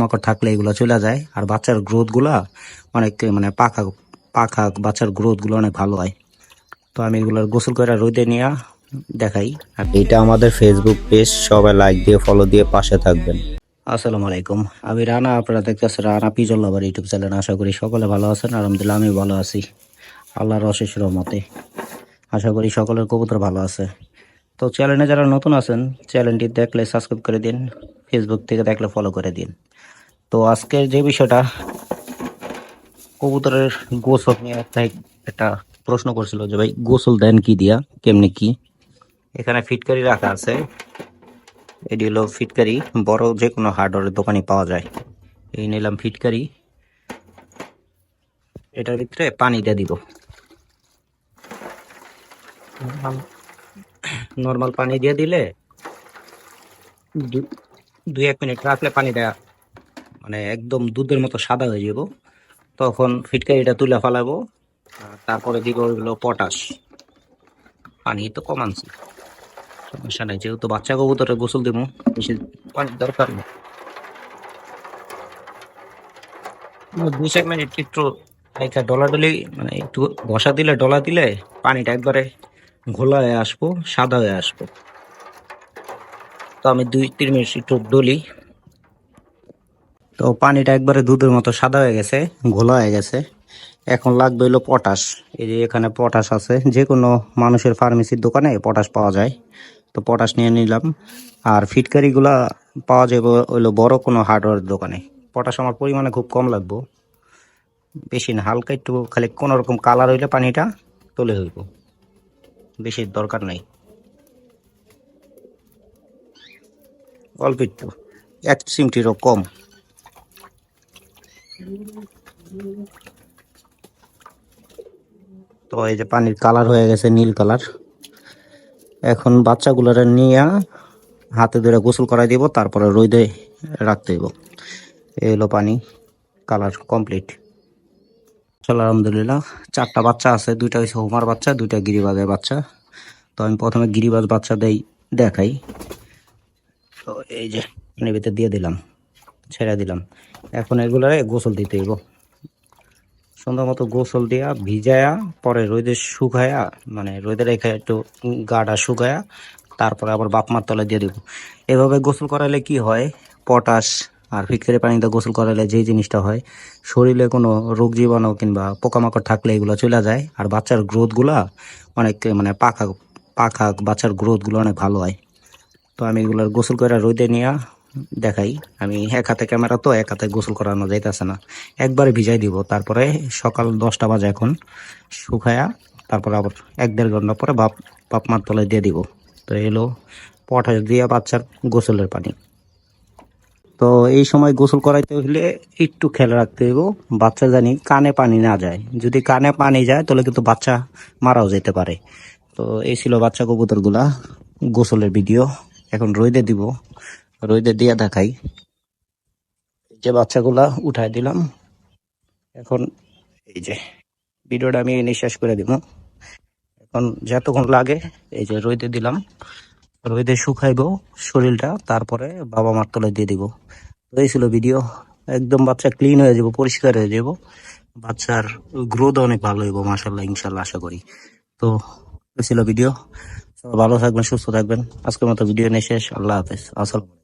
পোকামাকড় থাকলে এগুলো চলে যায়। আর বাচ্চার গ্রোথগুলা অনেক মানে পাখা পাখা বাচ্চার গ্রোথগুলো অনেক ভালো হয়। তো আমি এগুলোর গোসল করে রোদে নিয়ে দেখাই। আর এটা আমাদের ফেসবুক পেজ সবাই লাইক দিয়ে ফলো দিয়ে পাশে থাকবেন। আসসালামু আলাইকুম। আমি রানা আপনারা দেখতেছেন রানা পিজল আবার ইউটিউব চ্যানেল। আশা করি সকলে ভালো আছেন আলহামদুলিল্লাহ আমি ভালো আছি। আল্লাহর অশেষ রহমতে। আশা করি সকলের কবুতর ভালো আছে। তো চ্যানেলে যারা নতুন আছেন চ্যানেলটি দেখলে সাবস্ক্রাইব করে দিন। ফেসবুক থেকে দেখলে ফলো করে দিন। তো আজকের যে বিষয়টা, কবুতরের গোসল নিয়ে একটা প্রশ্ন করছিল যে, ভাই, গোসল দেন কি দিয়া? কেমনি কি? এখানে ফিটকারি রাখা আছে। এটি হলো ফিটকারি, বড় যে কোনো হার্ডওয়ারের দোকানে পাওয়া যায়। এই নিলাম ফিটকারি। এটার ভিতরে পানি দিয়ে দিব। নর্মাল পানি দিয়ে দিলে দুই এক মিনিট রাখলে পানিটা মানে একদম দুধের মতো সাদা হয়ে যাব। তখন ফিটকারিটা তুলে ফেলাবো তারপরে দিব ওইগুলো পটাশ। পানি তো কমানছি সমস্যা নাই, যেহেতু বাচ্চা কবুতরে গোসল দিব, বেশি পানির দরকার নেই। দু চার মিনিট একটু একটা ডলা ডলি মানে একটু বসা দিলে, ডলা দিলে পানিটা একবারে ঘোলা হয়ে আসব, সাদা হয়ে আসব। তো আমি দুই, তিন মিনিট একটু ডলি। তো পানিটা একবারে দুধের মতো সাদা হয়ে গেছে, ঘোলা হয়ে গেছে। এখন লাগবে হলো পটাশ। এই যে এখানে পটাশ আছে যে কোনো মানুষের ফার্মেসির দোকানে পটাশ পাওয়া যায়। তো পটাশ নিয়ে নিলাম। আর ফিটকারিগুলা পাওয়া যাবে হইল বড় কোনো হার্ডওয়্যার দোকানে। পটাশ আমার পরিমাণে খুব কম লাগবো। বেশি না, হালকা একটু খালি কোনো রকম কালার হইলে পানিটা তুলে হইব বেশি দরকার নাই। অল্প একটু। এক চিমটিরও কম। তো এই যে পানির কালার হয়ে গেছে নীল কালার। এখন বাচ্চাগুলোর নিয়ে হাতে ধরে গোসল করাই দিব, তারপরে রোদে রাখতে দিব। এই হলো পানি কালার কমপ্লিট। আলহামদুলিল্লাহ, চারটা বাচ্চা আছে, দুইটা হচ্ছে হোমার বাচ্চা, দুইটা গিরিবাজের বাচ্চা। তো আমি প্রথমে গিরিবাজ বাচ্চা দেই দেখাই। তো এই যে পানির ভিতরে দিয়ে দিলাম, ছেড়ে দিলাম। এখন এগুলারে গোসল দিতে হইব। সুন্দর মতো গোসল দিয়া ভিজায়া, পরে রোদে শুকায়া মানে রোদে রেখে একটু গাটা শুকায়া, তারপরে আবার বাপমার তলায় দিয়ে দিব। এভাবে গোসল করালে কি হয়? পটাশ আর ফিটকারি পানিতে গোসল করালে যে জিনিসটা হয়, শরীরে কোনো রোগ জীবাণু কিংবা পোকামাকড় থাকলে এগুলো চলে যায়। আর বাচ্চার গ্রোথগুলা অনেক মানে পাখা পাখা, বাচ্চার গ্রোথগুলো অনেক ভালো হয়। তো আমি এগুলোর গোসল করে রোদে নিয়ে দেখাই। আমি এক হাতে ক্যামেরা তো এক হাতে গোসল করানো যাইতেছে না। একবারে ভিজাই দিব, তারপরে সকাল দশটা বাজে এখন শুকায়া, তারপরে আবার এক দেড় ঘণ্টা পরে বাপ বাপ মার তলায় দিয়ে দিব। তো এলো পটাশ দিয়া বাচ্চার গোসলের পানি। তো এই সময় গোসল করাইতে হলে একটু খেয়াল রাখতে হইব, বাচ্চা জানি কানে পানি না যায়। যদি কানে পানি যায়, তাহলে কিন্তু বাচ্চা মারাও যেতে পারে। তো এই ছিল বাচ্চা কবুতরগুলা গোসলের ভিডিও। এখন রোদে দিব। রোদে দিয়ে দেখাই। যে বাচ্চাগুলা উঠাই দিলাম। এখন এই যে ভিডিওটা আমি এনে শেষ করে দিব। এখন যতক্ষণ লাগে এই যে রোদে দিলাম। রোদে শুকাইবো শরীরটা, তারপরে বাবা মার তলায় দিয়ে দিব। তো এই ছিল ভিডিও। একদম বাচ্চা ক্লিন হয়ে যাব, পরিষ্কার হয়ে যাব। বাচ্চার গ্রোথ অনেক ভালো হইব মাসাল্লাহ ইনশাল্লাহ আশা করি। তো ছিল ভিডিও। ভালো থাকবেন সুস্থ থাকবেন। আজকের মতো ভিডিও নিয়ে শেষ। আল্লাহ হাফেজ। আসসালাম